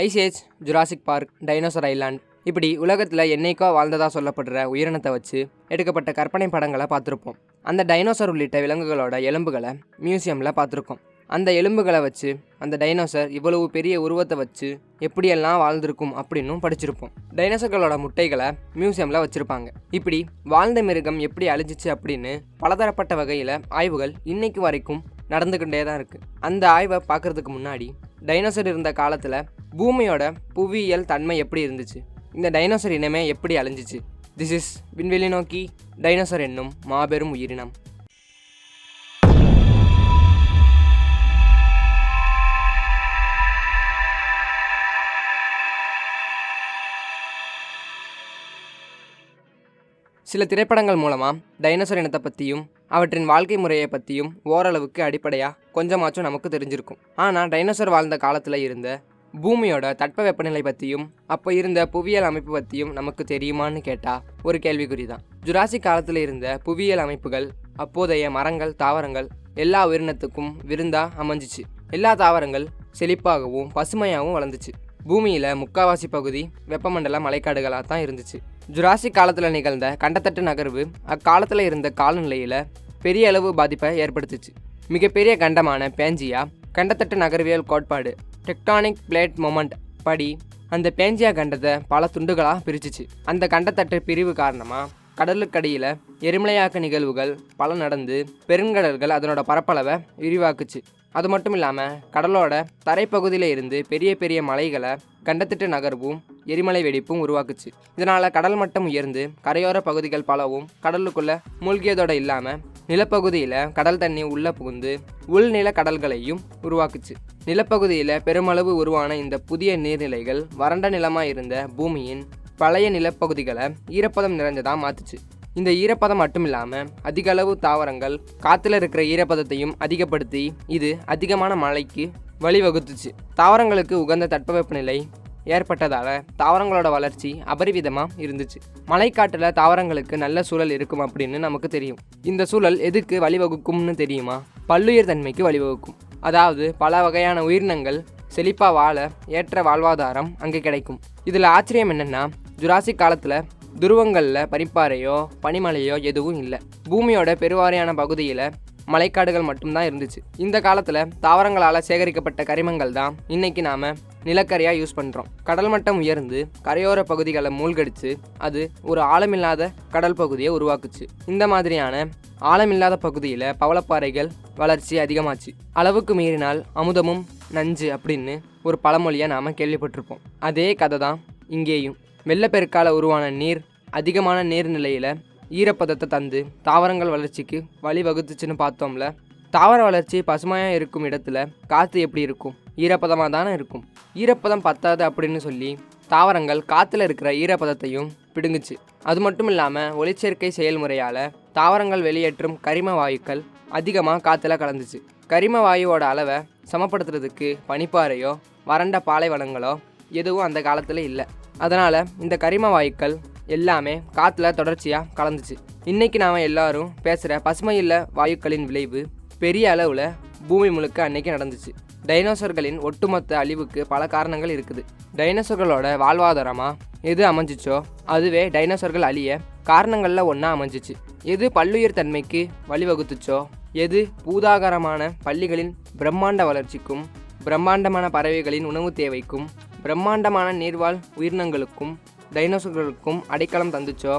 Ice age Jurassic park dinosaur island இப்படி உலகத்தில் என்னைக்கோ வாழ்ந்ததாக சொல்லப்படுற உயிரினத்தை வச்சு எடுக்கப்பட்ட கற்பனை படங்களை பார்த்துருப்போம். அந்த டைனோசர் உள்ளிட்ட விலங்குகளோட எலும்புகளை மியூசியமில் பார்த்துருக்கோம். அந்த எலும்புகளை வச்சு அந்த டைனோசர் இவ்வளவு பெரிய உருவத்தை வச்சு எப்படியெல்லாம் வாழ்ந்திருக்கும் அப்படின்னும் படிச்சிருப்போம். டைனோசர்களோட முட்டைகளை மியூசியமில் வச்சுருப்பாங்க. இப்படி வாழ்ந்த மிருகம் எப்படி அழிஞ்சிச்சு அப்படின்னு பலதரப்பட்ட வகையில் ஆய்வுகள் இன்னைக்கு வரைக்கும் நடந்துக்கிட்டே தான் இருக்குது அந்த ஆய்வை பார்க்குறதுக்கு முன்னாடி டைனோசர் இருந்த காலத்தில் பூமியோட புவியியல் தன்மை எப்படி இருந்துச்சு? இந்த டைனோசர் இனமே எப்படி அழிஞ்சிச்சு? திஸ் இஸ் விண்வெளி நோக்கி டைனோசர் என்னும் மாபெரும் உயிரினம். சில திரைப்படங்கள் மூலமாக டைனோசர் இனத்தை பற்றியும் அவற்றின் வாழ்க்கை முறையை பற்றியும் ஓரளவுக்கு அடிப்படையாக கொஞ்சமாச்சும் நமக்கு தெரிஞ்சிருக்கும். ஆனால் டைனோசர் வாழ்ந்த காலத்தில் இருந்த பூமியோட தட்பவெப்பநிலை பற்றியும் அப்போ இருந்த புவியியல் அமைப்பு பற்றியும் நமக்கு தெரியுமான்னு கேட்டால் ஒரு கேள்விக்குறி தான் ஜுராசிக் காலத்தில் இருந்த புவியியல் அமைப்புகள் அப்போதைய மரங்கள் தாவரங்கள் எல்லா உயிரினத்துக்கும் விருந்தாக அமைஞ்சிச்சு. எல்லா தாவரங்கள் செழிப்பாகவும் பசுமையாகவும் வளர்ந்துச்சு. பூமியில் முக்காவாசி பகுதி வெப்பமண்டல மலைக்காடுகளாக தான் இருந்துச்சு. ஜுராசிக் காலத்தில் நிகழ்ந்த கண்டத்தட்டு நகர்வு அக்காலத்தில் இருந்த காலநிலையில் பெரிய அளவு பாதிப்பை ஏற்படுத்துச்சு. மிகப்பெரிய கண்டமான பேஞ்சியா கண்டத்தட்டு நகர்வியல் கோட்பாடு டெக்டானிக் பிளேட் மொமெண்ட் படி அந்த பேஞ்சியா கண்டத்தை பல துண்டுகளாக பிரிச்சுச்சு. அந்த கண்டத்தட்டு பிரிவு காரணமாக கடலுக்கடியில் எரிமலையாக்க நிகழ்வுகள் பல நடந்து பெருங்கடல்கள் அதனோட பரப்பளவை விரிவாக்குச்சு. அது மட்டும் இல்லாமல் கடலோட தரைப்பகுதியில் இருந்து பெரிய பெரிய மலைகளை கண்டத்திட்டு நகர்வும் எரிமலை வெடிப்பும் உருவாக்குச்சு. இதனால் கடல் மட்டம் உயர்ந்து கரையோர பகுதிகள் பலவும் கடலுக்குள்ளே மூழ்கியதோடு இல்லாமல் நிலப்பகுதியில் கடல் தண்ணி உள்ளே புகுந்து உள்நில கடல்களையும் உருவாக்குச்சு. நிலப்பகுதியில் பெருமளவு உருவான இந்த புதிய நீர்நிலைகள் வறண்ட நிலமாக இருந்த பூமியின் பழைய நிலப்பகுதிகளை ஈரப்பதம் நிறைஞ்சதாக மாற்றுச்சு இந்த ஈரப்பதம் மட்டும் இல்லாமல் அதிக அளவு தாவரங்கள் காற்றுல இருக்கிற ஈரப்பதத்தையும் அதிகப்படுத்தி இது அதிகமான மழைக்கு வழிவகுத்துச்சு. தாவரங்களுக்கு உகந்த தட்பவெப்பநிலை ஏற்பட்டதால் தாவரங்களோட வளர்ச்சி அபரிவிதமாக இருந்துச்சு. மழைக்காட்டில் தாவரங்களுக்கு நல்ல சூழல் இருக்கும் அப்படின்னு நமக்கு தெரியும். இந்த சூழல் எதுக்கு வழிவகுக்கும்னு தெரியுமா? பல்லுயிர் தன்மைக்கு வழிவகுக்கும். அதாவது பல வகையான உயிரினங்கள் செழிப்பாக வாழ ஏற்ற வாழ்வாதாரம் அங்கே கிடைக்கும். இதில் ஆச்சரியம் என்னென்னா ஜுராசிக் காலத்தில் துருவங்களில் பனிப்பாறையோ பனிமலையோ எதுவும் இல்லை. பூமியோட பெருவாரியான பகுதியில் மலைக்காடுகள் மட்டும்தான் இருந்துச்சு. இந்த காலத்தில் தாவரங்களால் சேகரிக்கப்பட்ட கரிமங்கள் தான் இன்னைக்கு நாம் நிலக்கரியாக யூஸ் பண்ணுறோம் கடல் மட்டம் உயர்ந்து கரையோர பகுதிகளை மூழ்கடிச்சு அது ஒரு ஆழமில்லாத கடல் பகுதியை உருவாக்குச்சு. இந்த மாதிரியான ஆழமில்லாத பகுதியில் பவளப்பாறைகள் வளர்ச்சி அதிகமாச்சு. அளவுக்கு மீறினால் அமுதமும் நஞ்சு அப்படின்னு ஒரு பழமொழியை நாம் கேள்விப்பட்டிருப்போம். அதே கதை தான் இங்கேயும். வெள்ளப்பெருக்கால உருவான நீர் அதிகமான நீர்நிலையில் ஈரப்பதத்தை தந்து தாவரங்கள் வளர்ச்சிக்கு வழி வகுத்துச்சுன்னு பார்த்தோம்ல. தாவர வளர்ச்சி பசுமையாக இருக்கும் இடத்துல காற்று எப்படி இருக்கும்? ஈரப்பதமாக தானே இருக்கும். ஈரப்பதம் பத்தாது அப்படின்னு சொல்லி தாவரங்கள் காற்றுல இருக்கிற ஈரப்பதத்தையும் பிடுங்குச்சு. அது மட்டும் இல்லாமல் ஒளிச்சேர்க்கை செயல்முறையால் தாவரங்கள் வெளியேற்றும் கரிம வாயுக்கள் அதிகமாக காற்றுல கலந்துச்சு. கரிம வாயுவோட அளவை சமப்படுத்துறதுக்கு பனிப்பாறையோ வறண்ட பாலைவனங்களோ எதுவும் அந்த காலத்தில் இல்லை. அதனால் இந்த கரிம வாயுக்கள் எல்லாமே காற்றுல தொடர்ச்சியாக கலந்துச்சு. இன்றைக்கி நாம் எல்லாரும் பேசுகிற பசுமையில் வாயுக்களின் விளைவு பெரிய அளவில் பூமி முழுக்க அன்னைக்கு நடந்துச்சு. டைனோசர்களின் ஒட்டுமொத்த அழிவுக்கு பல காரணங்கள் இருக்குது. டைனோசர்களோட வாழ்வாதாரமாக எது அமைஞ்சிச்சோ அதுவே டைனோசர்கள் அழிய காரணங்களில் ஒன்றா அமைஞ்சிச்சு. எது பல்லுயிர் தன்மைக்கு வழிவகுத்துச்சோ எது பூதாகரமான பள்ளிகளின் பிரம்மாண்ட வளர்ச்சிக்கும் பிரம்மாண்டமான பறவைகளின் உணவு தேவைக்கும் பிரம்மாண்டமான நீர்வாழ் உயிரினங்களுக்கும் டைனோசர்களுக்கும் அடைக்கலம் தந்துச்சோ?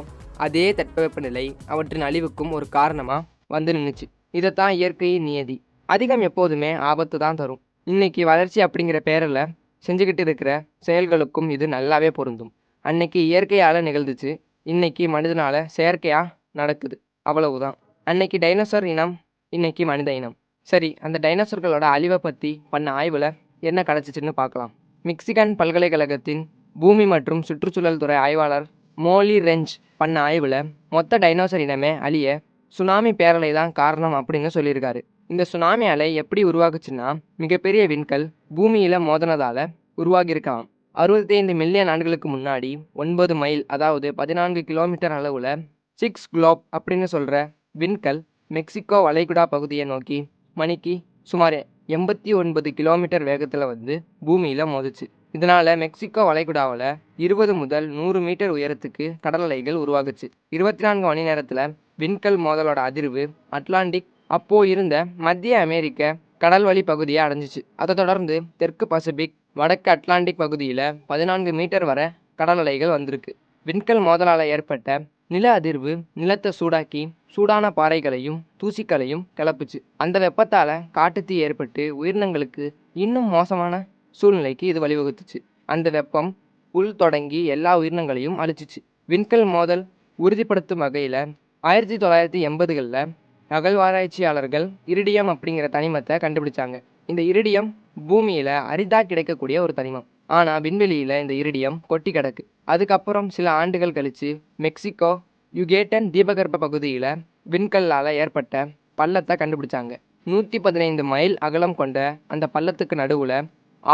அதே தட்பவெப்பநிலை அவற்றின் அழிவுக்கும் ஒரு காரணமாக வந்து நின்றுச்சு இதைத்தான் இயற்கையின் நியதி. அதிகம் எப்போதுமே ஆபத்து தான் தரும். இன்னைக்கு வளர்ச்சி அப்படிங்கிற பேரில் செஞ்சுக்கிட்டு இருக்கிற செயல்களுக்கும் இது நல்லாவே பொருந்தும். அன்னைக்கு இயற்கையால் நிகழ்ந்துச்சு. இன்னைக்கு மனிதனால் செயற்கையாக நடக்குது. அவ்வளவுதான். அன்னைக்கு டைனோசர் இனம் இன்னைக்கு மனித இனம். சரி அந்த டைனோசர்களோட அழிவை பற்றி பண்ண ஆய்வில் என்ன கிடச்சிச்சின்னு பார்க்கலாம். மிக்சிகன் பல்கலைக்கழகத்தின் பூமி மற்றும் சுற்றுச்சூழல் துறை ஆய்வாளர் மோலி ரெஞ்ச் பண்ண ஆய்வில் மொத்த டைனோசர் இனமே அழிய சுனாமி பேரலை தான் காரணம் அப்படின்னு சொல்லியிருக்காரு. இந்த சுனாமி அலை எப்படி உருவாகுச்சுன்னா மிகப்பெரிய விண்கல் பூமியில் மோதினதால் உருவாகியிருக்கலாம். அறுபத்தைந்து மில்லியன் ஆண்டுகளுக்கு முன்னாடி ஒன்பது மைல் அதாவது பதினான்கு கிலோமீட்டர் அளவில் சிக்ஸ் குளோப் அப்படின்னு சொல்கிற விண்கல் மெக்சிகோ வளைகுடா பகுதியை நோக்கி மணிக்கு சுமார் எண்பத்தி ஒன்பது கிலோமீட்டர் வேகத்தில் வந்து பூமியில் மோதுச்சு. இதனால் மெக்சிகோ வளைகுடாவில் இருபது முதல் நூறு மீட்டர் உயரத்துக்கு கடல் அலைகள் உருவாகுச்சு. இருபத்தி நான்கு மணி நேரத்தில் விண்கல் மோதலோட அதிர்வு அட்லாண்டிக் அப்போ இருந்த மத்திய அமெரிக்க கடல்வழி பகுதியை அடைஞ்சிச்சு. அதை தொடர்ந்து தெற்கு பசிபிக் வடக்கு அட்லாண்டிக் பகுதியில் பதினான்கு மீட்டர் வரை கடல் அலைகள் வந்திருக்கு. விண்கல் மோதலால் ஏற்பட்ட நில அதிர்வு நிலத்தை சூடாக்கி சூடான பாறைகளையும் தூசிக்களையும் கிளப்புச்சு. அந்த வெப்பத்தால் காட்டுத்தீ ஏற்பட்டு உயிரினங்களுக்கு இன்னும் மோசமான சூழ்நிலைக்கு இது வழிவகுத்துச்சு. அந்த வெப்பம் உள் தொடங்கி எல்லா உயிரினங்களையும் அழிச்சிச்சு. விண்கல் மோதல் உறுதிப்படுத்தும் வகையில் ஆயிரத்தி தொள்ளாயிரத்தி எண்பதுகளில் அகழ்வாராய்ச்சியாளர்கள் இரிடியம் அப்படிங்கிற தனிமத்தை கண்டுபிடிச்சாங்க. இந்த இரிடியம் பூமியில் அரிதாக கிடைக்கக்கூடிய ஒரு தனிமம். ஆனால் விண்வெளியில் இந்த இரிடியம் கொட்டி கிடக்கு. அதுக்கப்புறம் சில ஆண்டுகள் கழித்து மெக்சிகோ யுகேட்டன் தீபகற்ப பகுதியில் விண்கல்லால் ஏற்பட்ட பள்ளத்தை கண்டுபிடிச்சாங்க. நூற்றி பதினைந்து மைல் அகலம் கொண்ட அந்த பள்ளத்துக்கு நடுவில்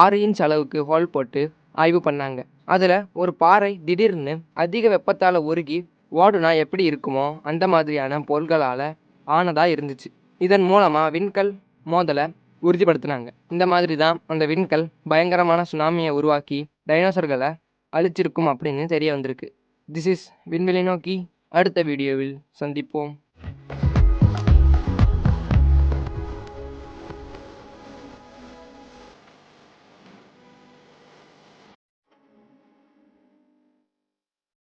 ஆறு இன்ச் அளவுக்கு ஹோல் போட்டு ஆய்வு பண்ணாங்க. அதில் ஒரு பாறை திடீர்னு அதிக வெப்பத்தால் உருகி ஓடுனா எப்படி இருக்குமோ அந்த மாதிரியான பொருள்களால் ஆனதாக இருந்துச்சு. இதன் மூலமாக விண்கல் மோதலை உறுதிப்படுத்தினாங்க. இந்த மாதிரி தான் அந்த விண்கல் பயங்கரமான சுனாமியை உருவாக்கி டைனோசர்களை அழிச்சிருக்கும் அப்படின்னு தெரிய வந்திருக்கு. திஸ் இஸ் விண்வெளி நோக்கி அடுத்த வீடியோவில் சந்திப்போம்.